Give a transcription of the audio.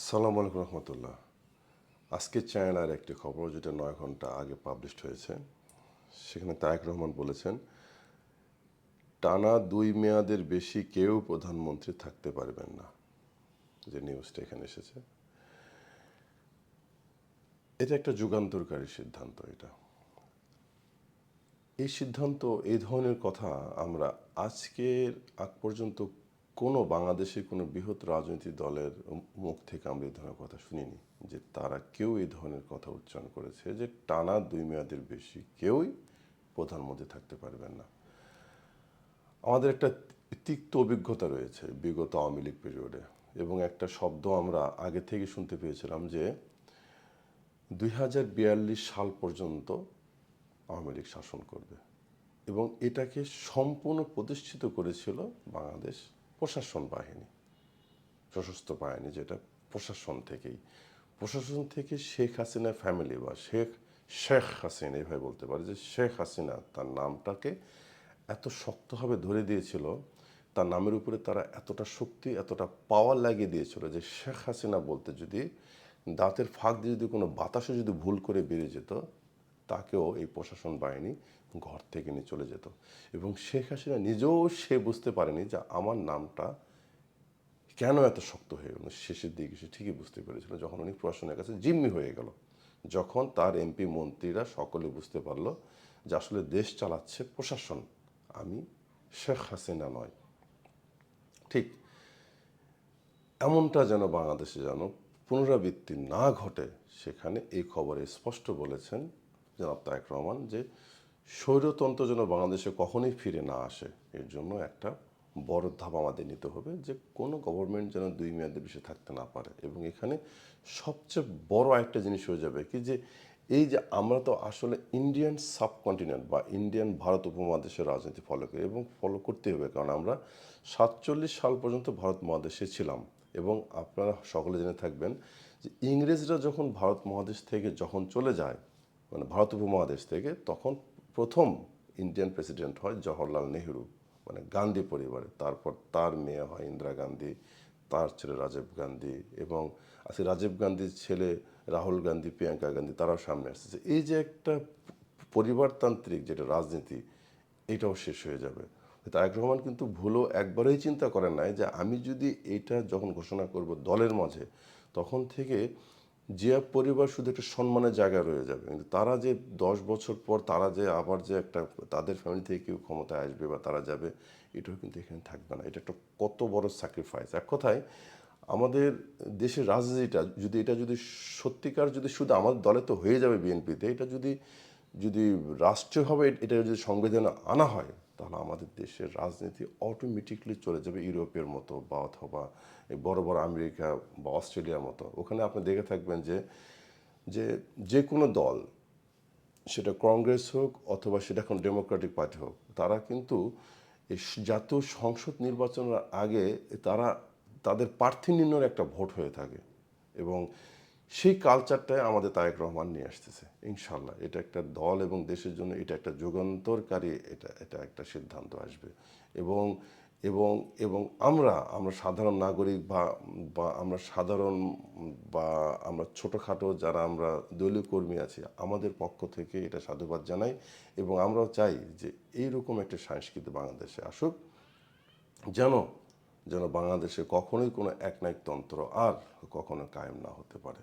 আসসালামু আলাইকুম রহমতুল্লাহ। আজকের চ্যানেলের একটি খবর যেটা নয় ঘণ্টা আগে পাবলিশড হয়েছে, সেখানে তারেক রহমান বলেছেন, টানা দুই মেয়াদের বেশি কেউ প্রধানমন্ত্রী থাকতে পারবেন না। যে নিউজটা এখানে এসেছে। এটা একটা যুগান্তরকারী সিদ্ধান্ত এটা। এই সিদ্ধান্ত, এই ধরনের কথা আমরা আজকের আগ পর্যন্ত কোনো বাংলাদেশের কোনো বৃহৎ রাজনৈতিক দলের মুখ থেকে আমরা এই ধরনের কথা শুনিনি, যে তারা কেউ এই ধরনের কথা উচ্চারণ করেছে যে টানা দুই মেয়াদের বেশি কেউই প্রধানমন্ত্রী থাকতে পারবেন না। আমাদের একটা তিক্ত অভিজ্ঞতা রয়েছে বিগত আওয়ামী লীগ পিরিয়ডে এবং একটা শব্দ আমরা আগে থেকে শুনতে পেয়েছিলাম যে দুই হাজার বিয়াল্লিশ সাল পর্যন্ত আওয়ামী লীগ শাসন করবে, এবং এটাকে সম্পূর্ণ প্রতিষ্ঠিত করেছিল বাংলাদেশ প্রশাসন বাহিনী, সশস্ত্র বাহিনী যেটা প্রশাসন থেকেই। প্রশাসন থেকে শেখ হাসিনা ফ্যামিলি বা শেখ শেখ হাসিনা এইভাবে বলতে পারে যে শেখ হাসিনা তার নামটাকে এত শক্তভাবে ধরে দিয়েছিল, তার নামের উপরে তারা এতটা শক্তি, এতটা পাওয়ার লাগিয়ে দিয়েছিল যে শেখ হাসিনা বলতে যদি দাঁতের ফাঁক দিয়ে যদি কোনো বাতাসে যদি ভুল করে বেরিয়ে যেত, তাকেও এই প্রশাসন বাহিনী ঘর থেকে নিয়ে চলে যেত। এবং শেখ হাসিনা নিজেও সে বুঝতে পারেনি যে আমার নামটা কেন এত শক্ত হয়ে গেল। শেষের দিকে সে ঠিকই বুঝতে পেরেছিল, যখন উনি প্রশাসনের কাছে জিম্মি হয়ে গেল, যখন তার এমপি, মন্ত্রীরা সকলে বুঝতে পারল যে আসলে দেশ চালাচ্ছে প্রশাসন। আমি শেখ হাসিনা নয়। ঠিক এমনটা যেন বাংলাদেশে যেন পুনরাবৃত্তি না ঘটে, সেখানে এই খবরে স্পষ্ট বলেছেন জনাব তারেক রহমান যে স্বৈরতন্ত্র যেন বাংলাদেশে কখনোই ফিরে না আসে, এর জন্য একটা বড় ধাপ আমাদের নিতে হবে যে কোনো গভর্নমেন্ট যেন দুই মেয়াদের বেশি থাকতে না পারে। এবং এখানে সবচেয়ে বড় একটা জিনিস হয়ে যাবে কি যে এই যে আমরা তো আসলে ইন্ডিয়ান সাবকন্টিনেন্ট বা ইন্ডিয়ান ভারত উপমহাদেশের রাজনীতি ফলো করি এবং ফলো করতে হবে। কারণ আমরা সাতচল্লিশ সাল পর্যন্ত ভারত মহাদেশে ছিলাম এবং আপনারা সকলে জেনে থাকবেন যে ইংরেজরা যখন ভারত মহাদেশ থেকে যখন চলে যায় মানে ভারত উপমহাদেশ থেকে, তখন প্রথম ইন্ডিয়ান প্রেসিডেন্ট হয় জওহরলাল নেহরু মানে গান্ধী পরিবারে। তারপর তার মেয়ে হয় ইন্দিরা গান্ধী, তার ছেলে রাজীব গান্ধী এবং আজকে রাজীব গান্ধীর ছেলে রাহুল গান্ধী, প্রিয়াঙ্কা গান্ধী, তারাও সামনে আসতেছে। এই যে একটা পরিবারতান্ত্রিক যেটা রাজনীতি, এটাও শেষ হয়ে যাবে। তারেক রহমান কিন্তু ভুলও একবারেই চিন্তা করেন নাই যে আমি যদি এটা যখন ঘোষণা করব দলের মাঝে, তখন থেকে জিয়া পরিবার শুধু একটা সম্মানের জায়গায় রয়ে যাবে। কিন্তু তারা যে দশ বছর পর তারা যে আবার যে একটা তাদের ফ্যামিলি থেকে কেউ ক্ষমতায় আসবে বা তারা যাবে, এটাও কিন্তু এখানে থাকবে না। এটা একটা কত বড় স্যাক্রিফাইস এক কথায়, আমাদের দেশের রাজনীতিটা যদি, এটা যদি সত্যিকার যদি শুধু আমাদের দলে তো হয়ে যাবে বিএনপিতে এটা যদি যদি রাষ্ট্রীয়ভাবে এটা যদি সংবিধানে আনা হয় তাহলে আমাদের দেশের রাজনীতি অটোমেটিকলি চলে যাবে ইউরোপের মতো বা অথবা বড় বড় আমেরিকা বা অস্ট্রেলিয়ার মতো। ওখানে আপনি দেখে থাকবেন যে যে যে কোনো দল, সেটা কংগ্রেস হোক অথবা সেটা এখন ডেমোক্রেটিক পার্টি হোক, তারা কিন্তু জাতীয় সংসদ নির্বাচনের আগে তারা, তাদের প্রার্থী নির্ণয়ের একটা ভোট হয়ে থাকে। এবং সেই কালচারটাই আমাদের তারেক রহমান নিয়ে আসতেছে ইনশাল্লাহ এটা একটা দল এবং দেশের জন্য এটা একটা যুগান্তরকারী, এটা এটা একটা সিদ্ধান্ত আসবে। এবং এবং এবং আমরা আমরা সাধারণ নাগরিক বা বা আমরা সাধারণ বা আমরা ছোটোখাটো যারা আমরা দলীয় কর্মী আছি, আমাদের পক্ষ থেকে এটা সাধুবাদ জানাই এবং আমরাও চাই যে এইরকম একটা সংস্কৃতি বাংলাদেশে আসুক, যেন যেন বাংলাদেশে কখনোই কোনো একনায়কতন্ত্র আর কখনো কায়েম না হতে পারে।